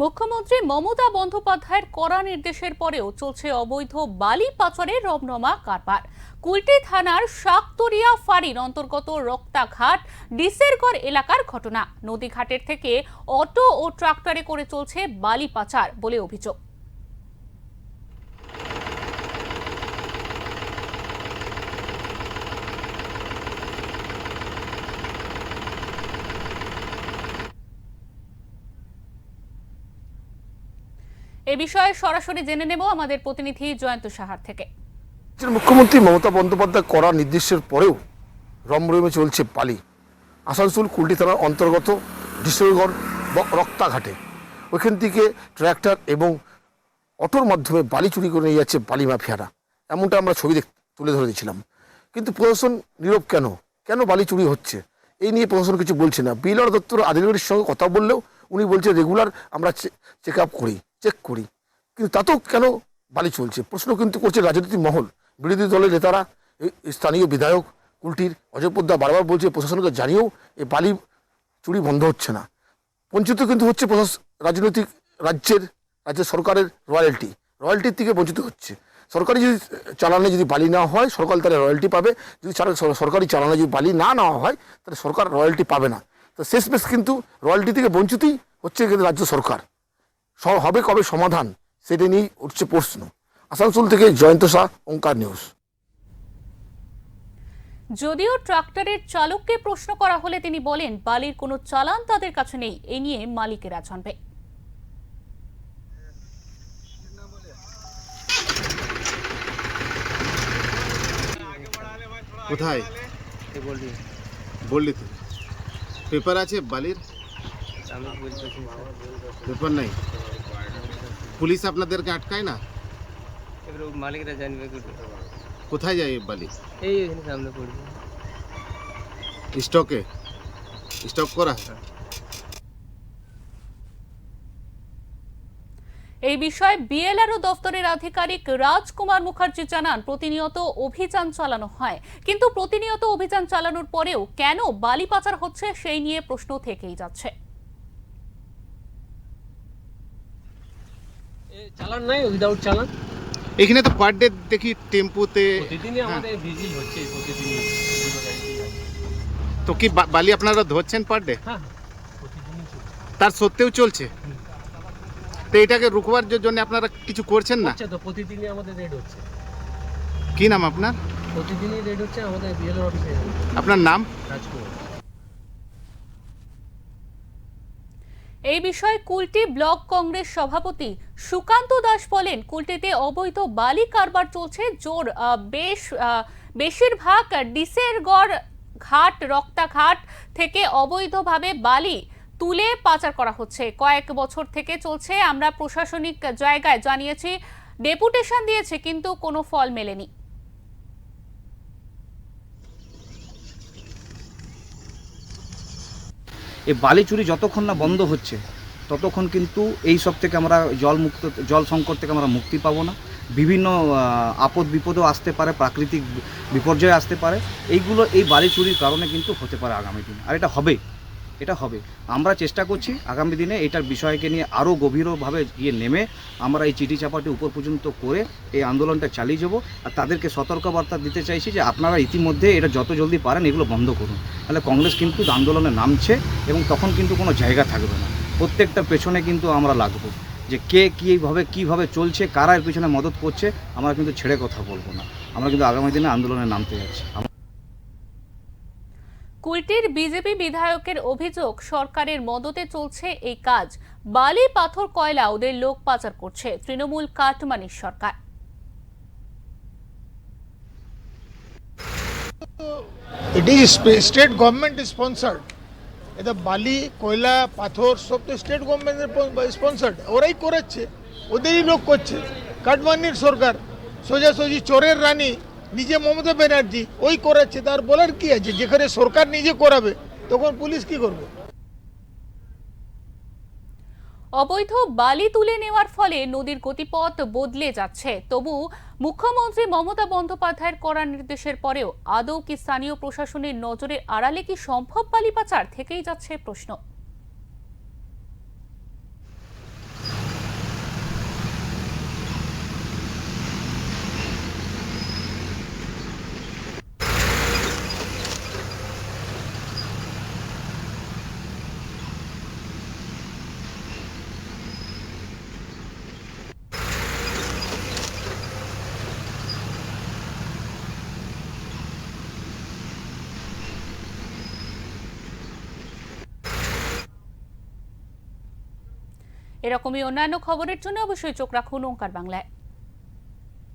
মুখ্যমন্ত্রী মমতা বন্দ্যোপাধ্যায়ের কড়া নির্দেশের পরেও চলছে অবৈধ বালি পাচারের রমনমা কারবার। কুলটি থানার শাকতরিয়া ফাঁড়ির অন্তর্গত রক্তাঘাট, ডিসেরগড় এলাকার ঘটনা। নদীঘাটের থেকে অটো ও ট্রাক্টরে করে চলছে বালি পাচার বলে অভিযোগ। এ বিষয়ে সরাসরি জেনে নেব আমাদের প্রতিনিধি জয়ন্ত সাহার থেকে। মুখ্যমন্ত্রী মমতা বন্দ্যোপাধ্যায় করা নির্দেশের পরেও রমরমে চলছে পালি। আসানসোল, কুলটি থানার অন্তর্গত ডিসেলগড় রক্তাঘাটে। ওইখান থেকে ট্র্যাক্টর এবং অটোর মাধ্যমে বালি চুরি করে নিয়ে যাচ্ছে বালি মাফিয়ারা। এমনটা আমরা ছবি দেখ তুলে ধরে দিয়েছিলাম। কিন্তু প্রশাসন নীরব কেন? কেন বালি চুরি হচ্ছে? এই নিয়ে প্রশাসন কিছু বলছে না। বিএলআর দত্তর আধিকারিকের সঙ্গে কথা বললেও উনি বলছে, রেগুলার আমরা চেক আপ করি। চেক করি। কিন্তু তাতেও কেন বালি চলছে? প্রশ্ন কিন্তু করছে রাজনৈতিক মহল, বিরোধী দলের নেতারা স্থানীয় বিধায়ক, কুলটির অজয় পোদ্দার বারবার বলছে, প্রশাসনকে জানিয়েও এই বালি চুরি বন্ধ হচ্ছে না। বঞ্চিত কিন্তু হচ্ছে রাজনৈতিক রাজ্যের রাজ্যের সরকারের রয়্যালটি। রয়্যালটির থেকে বঞ্চিত হচ্ছে। সরকারি যদি চালানে যদি বালি না হয়, সরকার তাহলে রয়্যালটি পাবে। যদি সরকারি চালানে যদি বালি না নেওয়া হয়, তাহলে সরকার রয়্যালটি পাবে না। তো শেষমেশ কিন্তু রয়্যালটি থেকে বঞ্চিতই হচ্ছে কিন্তু রাজ্য সরকার। হবে কবে সমাধান? সেটা নিয়েই উঠছে প্রশ্ন। আসানসোল থেকে জয়ন্ত শাহ ওঙ্কার নিউজ। যদিও ট্রাক্টরের চালককে প্রশ্ন করা হলে তিনি বলেন বালির কোনো চালান তাদের কাছে নেই এ নিয়ে মালিকেরা জানবে। কোথায়? বললি তো পেপার আছে বালির? পেপার নাই? পুলিশ আপনাদেরকে আটকায় না? এবার মালিকরা জানবে কোথায় যায় বালি? এই সামনে পড়বে। স্টকে? স্টক করা? এই বিষয়ে বিএলআরও দপ্তরের আধিকারিক রাজকুমার মুখার্জি জানান প্রতিনিয়ত অভিযান চালানো হয়। কিন্তু প্রতিনিয়ত অভিযান চালানোর পরেও কেন বালি পাচার হচ্ছে সেই নিয়ে প্রশ্ন থেকেই যাচ্ছে। চালান নাই উইদাউট চালান। এখানে তো পার ডে দেখি টেম্পুতে প্রতিদিনই আমাদের ভিজিল হচ্ছে প্রতিদিনই। তো কি বালি আপনারা ধরছেন পার ডে হ্যাঁ হ্যাঁ, প্রতিদিনই চলছে। তার সত্ত্বেও চলছে? তো এটাকে রুখবার জন্য আপনারা কিছু করছেন না? হচ্ছে তো প্রতিদিনই আমাদের রেড হচ্ছে। কি নাম আপনার? প্রতিদিনই রেড হচ্ছে আমাদের বিএলও অফিসে আপনার নাম? রাজকুমার। এই বিষয়ে কুলটি ব্লক কংগ্রেস সভাপতি সুকান্ত দাস বলেন, কুলটিতে অবৈধ বালি কারবার চলছে, জোর বেশ বেশিরভাগ ডিসেরগড় ঘাট, রক্তাঘাট থেকে অবৈধভাবে বালি তুলে পাচার করা হচ্ছে। কয়েক বছর থেকে চলছে, আমরা প্রশাসনিক জায়গায় জানিয়েছি, ডেপুটেশন দিয়েছে, কিন্তু কোনো ফল মেলেনি। এই বালি চুরি যতক্ষণ না বন্ধ হচ্ছে, ততক্ষণ কিন্তু এই সব থেকে আমরা জল মুক্ত জল সংকট থেকে আমরা মুক্তি পাবো না। বিভিন্ন আপদ বিপদও আসতে পারে, প্রাকৃতিক বিপর্যয় আসতে পারে। এইগুলো এই বালি চুরির কারণে কিন্তু হতে পারে আগামী দিনে। আর এটা হবে। এটা হবে। আমরা চেষ্টা করছি আগামী দিনে এটার বিষয়কে নিয়ে আরও গভীরভাবে গিয়ে নেমে আমরা এই চিঠি চাপাটি উপর পর্যন্ত করে এই আন্দোলনটা চালিয়ে যাব। আর তাদেরকে সতর্কবার্তা দিতে চাইছি যে আপনারা ইতিমধ্যে এটা যত জলদি পারেন এগুলো বন্ধ করুন। তাহলে কংগ্রেস কিন্তু আন্দোলনে নামছে এবং তখন কিন্তু কোনো জায়গা থাকবে না। প্রত্যেকটা পেছনে কিন্তু আমরা লাগবো যে কে কীভাবে কীভাবে চলছে, কারা এর পিছনে মদত করছে, আমরা কিন্তু ছেড়ে কথা বলব না। আমরা কিন্তু আগামী দিনে আন্দোলনে নামতে যাচ্ছি। কুলটির বিজেপি বিধায়কের অভিযোগ, সরকারের মদতে চলছে এই কাজ। বালি, পাথর, কয়লা ওদের লোক পাচার করছে। তৃণমূল কাটমানির সরকার। It is sp- state government sponsored. এটা বালি, কয়লা, পাথর, সব তো স্টেট গভর্নমেন্টের স্পন্সার্ড ওরাই করাচ্ছে ওদেরই লোক করছে। কাটমানির সরকার, সোজাসুজি চোরের রানী নিজে মমতা ব্যানার্জি, ওই করাচ্ছে, তার বলার কি আছে? যেখানে সরকার নিজে করাবে, তখন পুলিশ কি করবে? অবৈধ বালি তুলে নেওয়ার ফলে নদীর গতিপথ বদলে যাচ্ছে। তবু মুখ্যমন্ত্রী মমতা বন্দ্যোপাধ্যায়ের কড়া নির্দেশের পরেও আদৌ কি স্থানীয় প্রশাসনের নজরে আড়ালে কি সম্ভব বালি পাচার? থেকেই যাচ্ছে প্রশ্ন। এরকমই অন্যান্য খবরের জন্য অবশ্যই চোখ রাখুন ওঙ্কার বাংলায়।